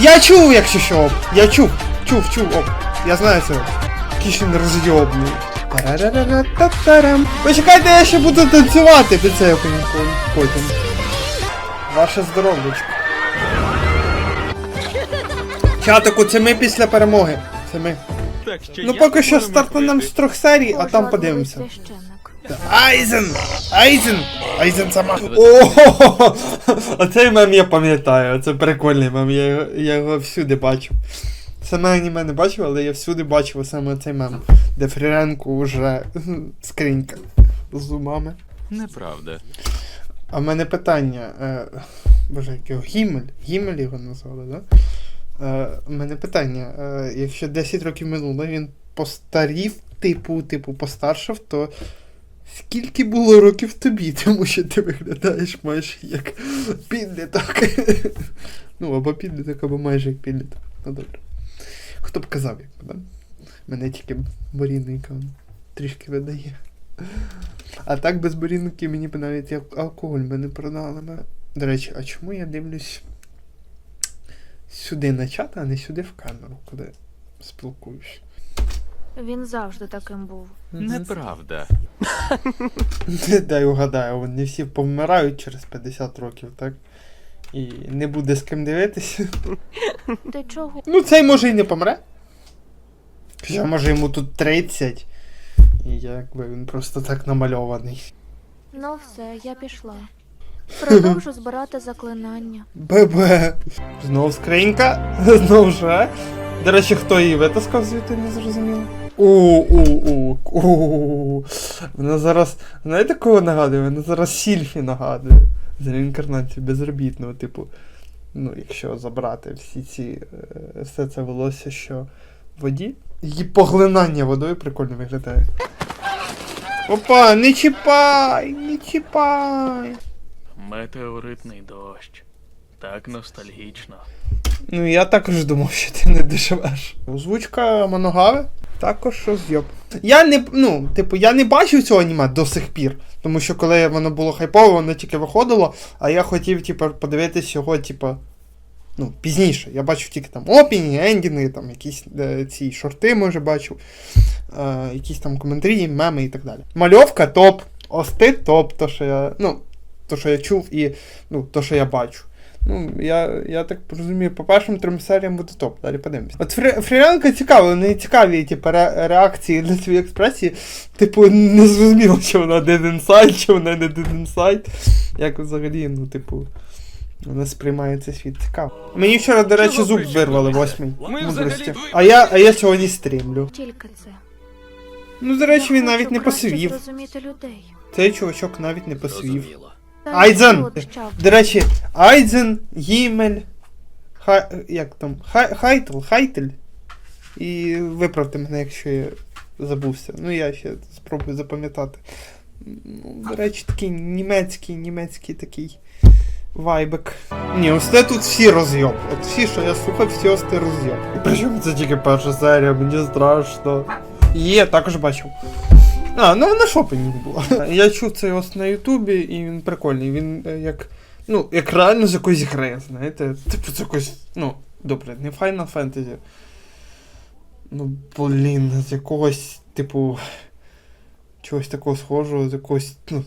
Я чув, якщо що. Я чув. Чув, чув, оп. Я знаю це. Кішин розйобний. Почекайте, я ще буду танцювати під цей потім. Ваше здоров'ячко. Чатику, це ми після перемоги. Це ми. Ну поки що можу стартанем з трьох серій, а там подивимося. Айзен! Айзен! Айзен сама. О, оцей мем я пам'ятаю, це прикольний мем, я, його- я його всюди бачив. Саме аніме не бачив, але я всюди бачив саме цей мем, де Фріренко вже скринька з зубами. Неправда. А в мене питання. Е, боже, як його Гімель? Гімель його назвали, да? Е, у мене питання. Е, якщо 10 років минуло, він постарів, типу, типу, постаршав, то скільки було років тобі? Тому що ти виглядаєш майже як підліток. ну, або підліток, або майже як підліток. Ну добре. Хто б казав, як да? Мене тільки борінника трішки видає. А так без борінки мені б навіть як алкоголь би не продали. До речі, а чому я дивлюсь сюди на чат, а не сюди в камеру, коли спілкуюсь? Він завжди таким був. Неправда. Дай угадаю, вони всі повмирають через 50 років, так? І не буде з ким дивитися. Ти чого? Ну, цей може і не помре. Хоча може йому тут 30. І якби він просто так намальований. Ну все, я пішла. Продовжу збирати заклинання. ББ. Знов скринька. Знов же. До речі, хто її витаскав звідти, не зрозуміло. У-у-у. Вона зараз. Знаєте, кого нагадує? Вона зараз Сільфі нагадує. З реінкарнацією безробітного, типу. Ну, якщо забрати всі ці. е, все це волосся, що в воді. Її поглинання водою прикольно виглядає. Опа, не чіпай! Не чіпай! Метеоритний дощ. Так ностальгічно. Ну, я також думав, що ти не дешевеш. Озвучка Моногави також роз'єб. Я не, ну, типу, я не бачив цього аніме до сих пір. Тому що коли воно було хайпове, воно тільки виходило, а я хотів, типу, подивитись його, типу, ну, пізніше. Я бачив тільки там опіні, ендінги, там якісь е, ці шорти, може, бачив, е, якісь там коментарі, меми і так далі. Мальовка топ, ости топ, то, що я, ну, то, що я чув, і ну, то, що я бачу. Ну, я, я так розумію, по першим трьом серіям буде топ, далі подивимось. От Фрі, Фріренка цікаво, не цікаві типу, ре, реакції на свої експресії. Типу, не зрозуміло, чи вона dead inside, чи вона не dead inside. Як взагалі, ну, типу, вона сприймає цей світ цікаво. Мені вчора, до речі, зуб вирвали це? восьмий. Мудрості. А я, а я сьогодні стрімлю. Тільки це. Ну, до речі, він навіть не посивів. Цей чувачок навіть не посивів. Айдзен! До речі, Айдзен, Гімель, Хай, як там, Хай, Хайтл, Хайтель. І виправте мене, якщо я забувся. Ну, я ще спробую запам'ятати. Ну, до речі, такий німецький, німецький такий вайбик. Ні, ось це тут всі розйоб. От всі, що я слухав, всі ось це розйоб. Причому це тільки перша серія, мені страшно. Є, також бачив. А, ну на шопінг було. Я чув цей ось на Ютубі, і він прикольний. Він е, як. Ну, як реально з якоїсь гри, знаєте. Типу з якоїсь. Ну, добре, не Final Fantasy. Ну, блін, з якогось, типу. Чогось такого схожого, з якогось. Ну.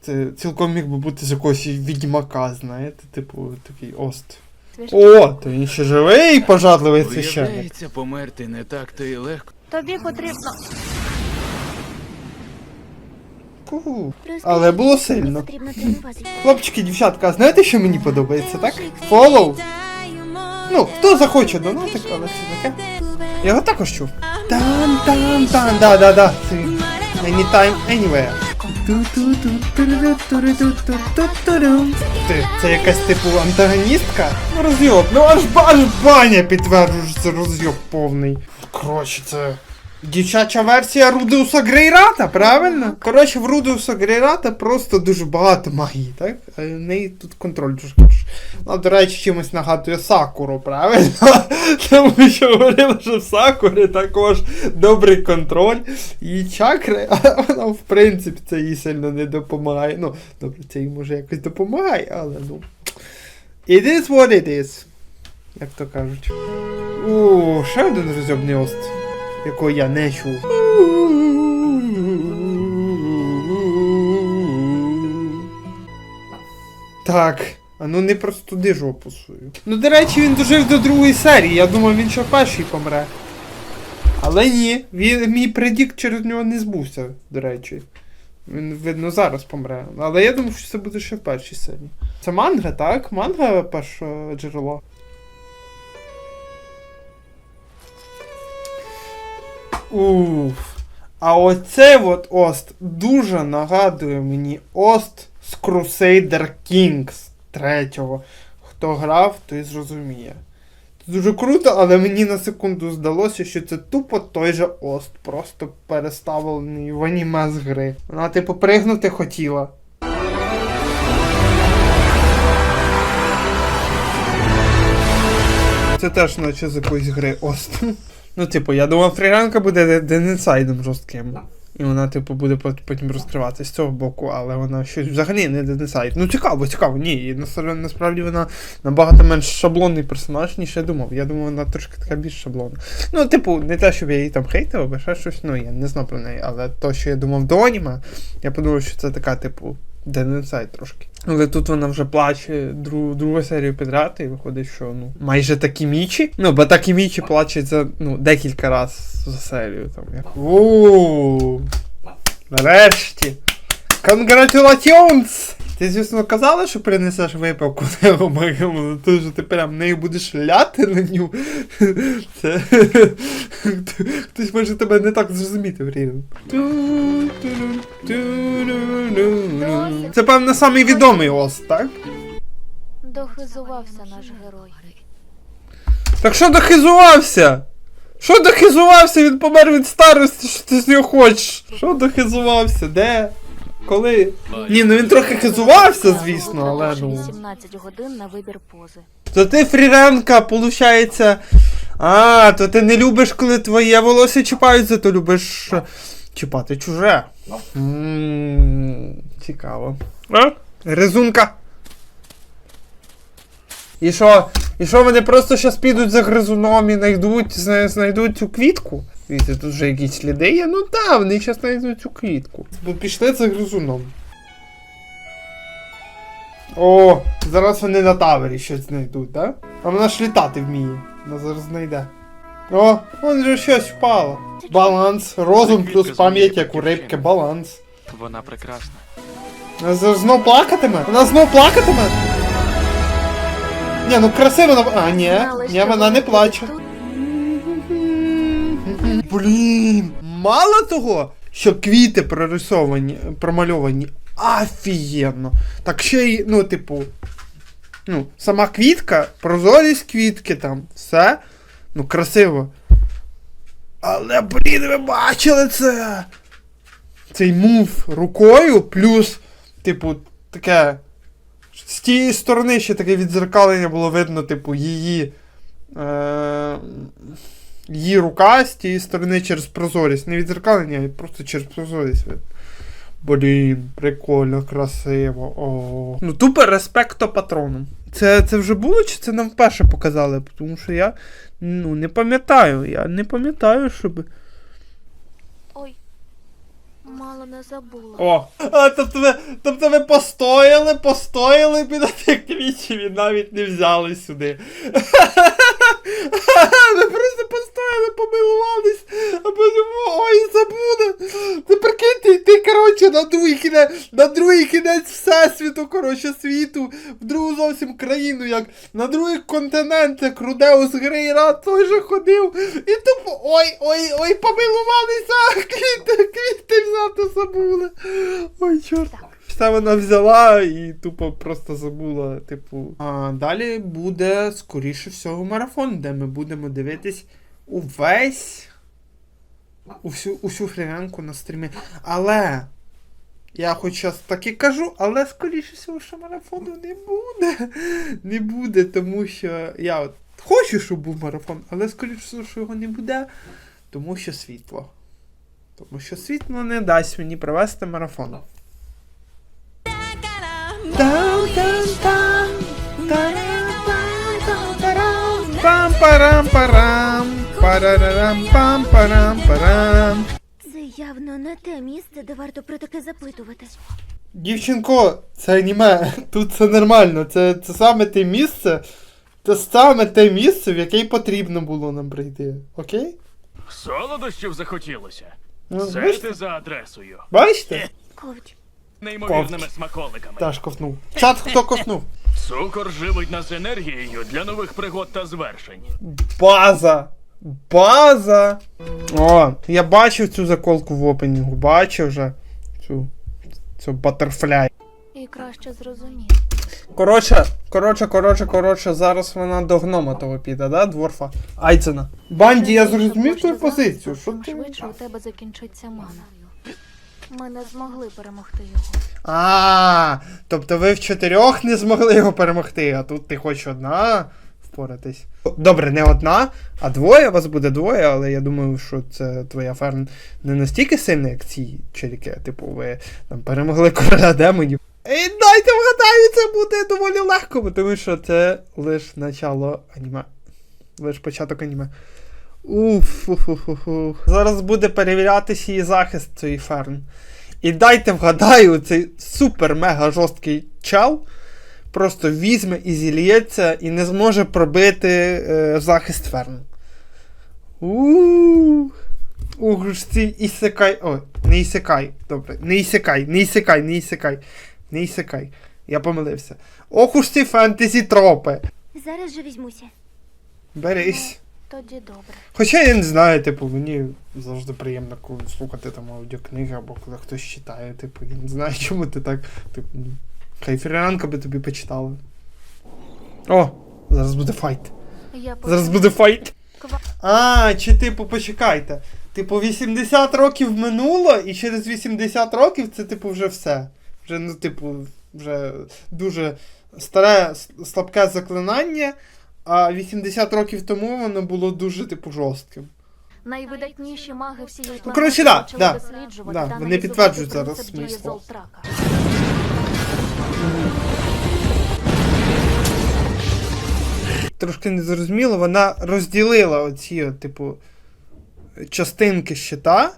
Це цілком міг би бути з якогось відьмака, знаєте, типу, такий ост. О, то він ще живий, і пожадливий священник. Виявляється, померти не так то і легко. Тобі потрібно. Ку. Але було сильно. Хлопчики, дівчатка, а знаєте, що мені подобається, так? Follow. Ну, хто захоче донатик, але це таке. Я його також чув. Тан тан тан да да да Це. Anytime, anywhere. Ти, це якась типу антагоністка? Ну розйоб, ну аж, аж баня підтверджує, що це розйоб повний. Коротше, це. Дівчача версія Рудеуса Грейрата, правильно? Коротше, в Рудеуса Грейрата просто дуже багато магії, так? А в неї тут контроль дуже хороший. Ну, до речі, чимось нагадує Сакуру, правильно? Тому що говорили, що в Сакурі також добрий контроль і чакри, але вона в принципі це їй сильно не допомагає. Ну, добре, це їй може якось допомагає, але ну. It is what it is. Як то кажуть. У, ще один розйобний ост, якого я не чув. Так, а ну не простуди жопу свою. Ну, до речі, він дожив до другої серії. Я думав, він ще в першій помре. Але ні, він, мій предікт через нього не збувся, до речі. Він, видно, зараз помре. Але я думав, що це буде ще в першій серії. Це манга, так? Манга перше джерело. Уф. А оцей от ост дуже нагадує мені ост з Crusader Kings третього. Хто грав, той зрозуміє. Це дуже круто, але мені на секунду здалося, що це тупо той же ост, просто переставлений в аніме з гри. Вона типу пригнути хотіла. Це теж наче з якоїсь гри ост. Ну, типу, я думав, фріранка буде денсайдом жорстким. І вона, типу, буде потім розкриватися з цього боку, але вона щось взагалі не денсайд. Ну, цікаво, цікаво, ні. І насправді вона набагато менш шаблонний персонаж, ніж я думав. Я думав, вона трошки така більш шаблонна. Ну, типу, не те, щоб я її там хейтив, або ще щось, ну я не знав про неї, але то, що я думав до аніме, я подумав, що це така, типу, денсайд трошки. Але тут вона вже плаче другу, другу серію підряд, і виходить, що ну майже такі мічі. Ну, бо такі мічі плачуть за ну, декілька разів за серію. Там як. Ууу. Нарешті. Congratulations! Ти, звісно, казала, що принесеш випивку на Омегаму, то що ти прям нею будеш ляти на ню. Це. Хтось може тебе не так зрозуміти, Фріден. Це, певно, самий відомий ост, так? Дохизувався наш герой. Так що дохизувався? Що дохизувався? Він помер від старості, що ти з нього хочеш? Що дохизувався? Де? Коли? Ні, ну він трохи хизувався, звісно, але ну. 18 годин на вибір пози. То ти фріренка, получається. А, то ти не любиш, коли твоє волосся чіпаються, то любиш е, чіпати чуже. М, Цікаво. А? Гризунка. І що? І що вони просто щас підуть за гризуном і знайдуть, зна- знайдуть цю квітку? Дивіться, тут вже якісь сліди є. Ну так, вони щас знайдуть цю квітку. Бо пішли за гризуном. О, зараз вони на тавері щось знайдуть, так? Да? А вона ж літати вміє. Вона зараз знайде. О, вон же щось впало. Баланс. Розум плюс пам'ять, як у рибки, баланс. Вона прекрасна. Вона знов плакатиме? Вона знов плакатиме? Ні, ну красиво на. А, ні, ні, вона не плаче. Блін, мало того, що квіти прорисовані, промальовані, офігенно. Так ще й, ну, типу, ну, сама квітка, прозорість квітки там, все. Ну, красиво. Але, блін, ви бачили це? Цей мув рукою, плюс, типу, таке. З тієї сторони ще таке відзеркалення було видно, типу, її. Е- її рука з тієї сторони через прозорість. Не відзеркалення, а просто через прозорість. Блін, прикольно, красиво. О. Ну, тупо респекто патрону. Це, це вже було, чи це нам вперше показали? Тому що я ну, не пам'ятаю. Я не пам'ятаю, щоб. Мало не забула. О! А, тобто ви, тобто ви постояли, постояли біля тих квітів і навіть не взяли сюди. Ви просто постояли, помилувались, а потім ой, забули. Ти прикиньте, ти, коротше, на другий кінець, на другий кінець всесвіту, коротше, світу, в другу зовсім країну, як на другий континент, як Рудеус Грейра той же ходив. І тупо ой, ой, ой, помилувалися, квіти, квіти взяти забули. Ой, чорт. Все вона взяла і тупо просто забула, типу. А далі буде, скоріше всього, марафон, де ми будемо дивитись увесь. Усю, усю фрірянку на стрімі. Але. Я хоч час так і кажу, але скоріше всього, що марафону не буде. Не буде, тому що я от хочу, щоб був марафон, але скоріше всього, що його не буде, тому що світло. Тому що світло не дасть мені провести марафон. Парам Це явно не те місце, де варто про таке запитувати. Дівчинко, це аніме. Тут все нормально. Це, це саме те місце. Це саме те місце, в яке потрібно було нам прийти. Окей? Солодощів захотілося. Ну, Це бачите? ти за адресою. Бачите? Ковч. Неймовірними смаколиками. Таш ковнув. Чат хто ковнув? Цукор живить нас енергією для нових пригод та звершень. База! База! О, я бачив цю заколку в опенінгу, бачив вже. Цю. Цю батерфляй. І краще зрозуміти. Коротше, коротше, коротше, коротше, зараз вона до гнома того піде, да, дворфа? Айцена. Банді, я зрозумів твою позицію. Що ти? Швидше у тебе закінчиться мана. Ми не змогли перемогти його. А, тобто ви в чотирьох не змогли його перемогти, а тут ти хоч одна впоратись. Добре, не одна, а двоє, вас буде двоє, але я думаю, що це твоя ферм не настільки сильна, як ці челіки. Типу, ви там перемогли короля демонів. І дайте вгадаю, це буде доволі легко, тому що це лише начало аніме. Лише початок аніме. Уф, уф, уф, уф, уф. Зараз буде перевірятися її захист цієї ферм. І дайте вгадаю, цей супер-мега жорсткий чел просто візьме і зільється і не зможе пробити е, захист ферм. Ууу. Ух ж ці ісекай. Ой, не ісекай. Добре. Не ісекай, не ісекай, не ісекай. Не ісекай. Я помилився. Ох уж ці фентезі тропи. Зараз же візьмуся. Берись. Тоді добре. Хоча я не знаю, типу, мені завжди приємно коли слухати там аудіокниги або коли хтось читає, типу, я не знаю, чому ти так. Типу, ну, хай фріранка би тобі почитала. О, зараз буде файт. Я Зараз буде файт. А, чи типу, почекайте. Типу, 80 років минуло, і через 80 років це, типу, вже все. Вже, ну, типу, вже дуже старе, слабке заклинання, а 80 років тому воно було дуже, типу, жорстким. Найвидатніші маги всієї планети Ну, коротше, да, почали да, досліджувати да, та вони аналізувати підтверджують принцип зараз дії слова. Золтрака. Трошки незрозуміло, вона розділила оці, от, типу, частинки щита.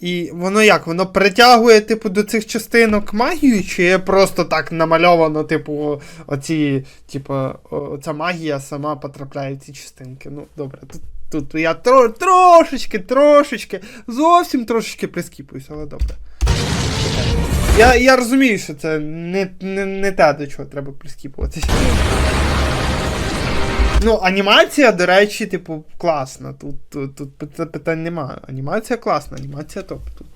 І воно як? Воно притягує, типу, до цих частинок магію, чи є просто так намальовано, типу, оці, типу, о- ця магія сама потрапляє в ці частинки. Ну, добре, тут, тут я тро, трошечки, трошечки, зовсім трошечки прискіпуюсь, але добре. Я, я розумію, що це не, не, не те, до чого треба прискіпуватися. Ну, анімація, до речі, типу, класна. Тут, тут, тут питань немає. Анімація класна, анімація топ. Тут.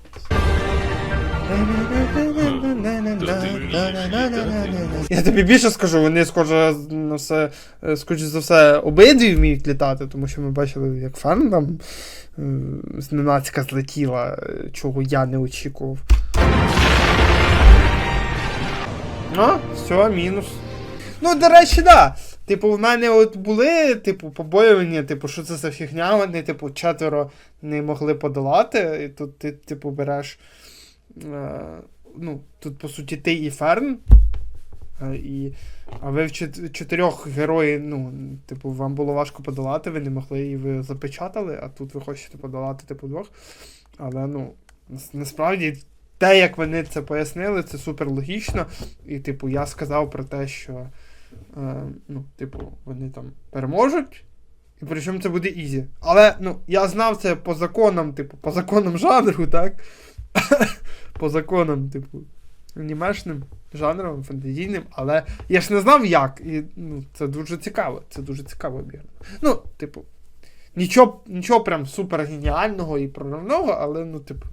Я тобі більше скажу, вони схоже на все, е, скоріше за все, обидві вміють літати, тому що ми бачили, як фан там е, зненацька злетіла, е, чого я не очікував. А, все, мінус. Ну, до речі, да. Типу, в мене от були, типу, побоювання, типу, що це за фігня, вони, типу, четверо не могли подолати. І тут ти, типу, береш. Е, ну, тут, по суті, ти і Ферн. Е, і, а ви в чотирьох героїв, ну, типу, вам було важко подолати, ви не могли і ви запечатали, а тут ви хочете подолати, типу, двох. Але, ну, насправді. Те, як вони це пояснили, це супер логічно. І, типу, я сказав про те, що е, ну, типу, вони там переможуть. І причому це буде ізі. Але ну, я знав це по законам, типу, по законам жанру, так? по законам, типу, анімешним жанром, фантазійним, але я ж не знав як. І ну, це дуже цікаво. Це дуже цікаво обіграно. Ну, типу, нічого, нічого прям супер геніального і проривного, але, ну, типу,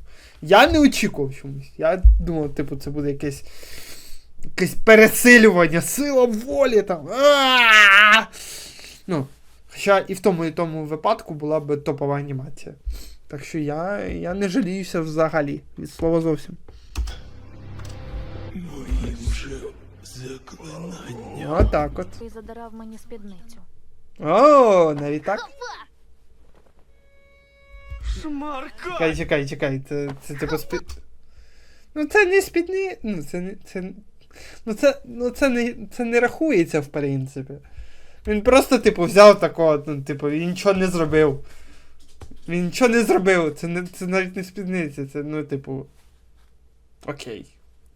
я не очікував чомусь. Я думав, типу, це буде якесь якесь пересилювання, сила волі там. А-а-а! Ну, хоча і в тому, і тому випадку була б топова анімація. Так що я, я не жаліюся взагалі. Від слова зовсім. Отак от. І задирав мені спідницю. О, навіть так. Шмарка! Чекай, чекай, чекай. Це, це типу спід. Ну це не спідні. Ну це не. Це... Ну це, ну це не це не рахується, в принципі. Він просто, типу, взяв такого, ну, типу, він нічого не зробив. Він нічого не зробив. Це, не, це навіть не спідниця, це, ну, типу. Окей.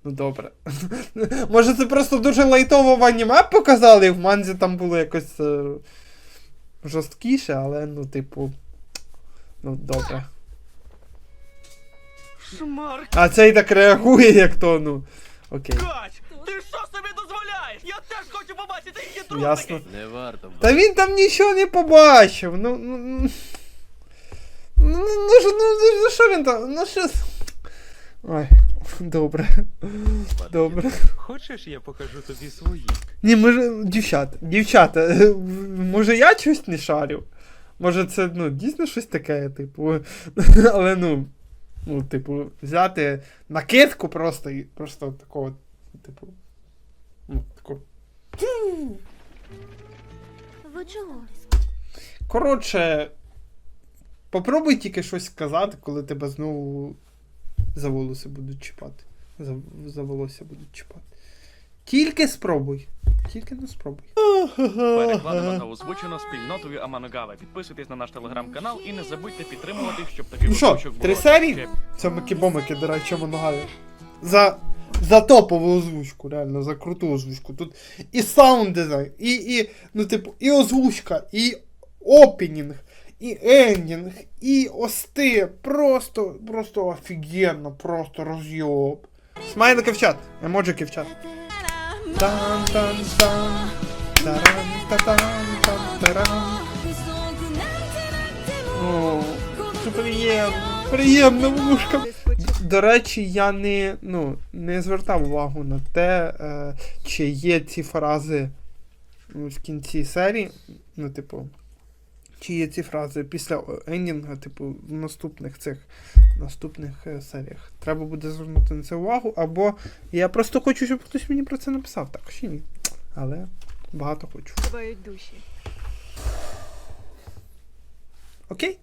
Ну добре. Може це просто дуже лайтово в аніме показали, і в манзі там було якось е, жорсткіше, але ну, типу. Ну, добре. Шмарк, А цей так реагує, як то, ну. Окей. кач! Хочу побачити її трусики! Ясно. Не варто. Та він там нічого не побачив. Ну. Ну, ну, ну, ну, що- ну, ну, що він там? Ну що. Ой, добре. Добре. Хочеш, я покажу тобі свої? Ні, може, дівчата, дівчата, може я щось не шарю? Може це, ну, дійсно щось таке, типу. Але ну. Ну, типу, взяти накидку просто і просто такого, типу. Ви чого? Коротше, попробуй тільки щось сказати, коли тебе знову за волоси будуть чіпати. За, за волосся будуть чіпати. Тільки спробуй. Тільки не спробуй. Перекладено та озвучено спільнотою Аманогава. Підписуйтесь на наш телеграм-канал і не забудьте підтримувати, щоб таких Ну що, три серії? Це Микібомики, до речі, моногаві. За, за топову озвучку, реально, за круту озвучку. Тут і саунд дизайн, і, і, ну, типу, і озвучка, і опенінг, і ендінг, і ости. Просто, просто офігенно, просто розйоб. Смайлики в чат, емоджики в чат. Там там там тарам та там там тарам О, це приємно, приємно вушка. До речі, я не, ну, не звертав увагу на те, е, чи є ці фрази ну, в кінці серії. Ну, типу, чи є ці фрази після ендінга, типу, в наступних цих наступних е, серіях. Треба буде звернути на це увагу, або я просто хочу, щоб хтось мені про це написав, так чи ні. Але багато хочу. Бувають душі. Окей?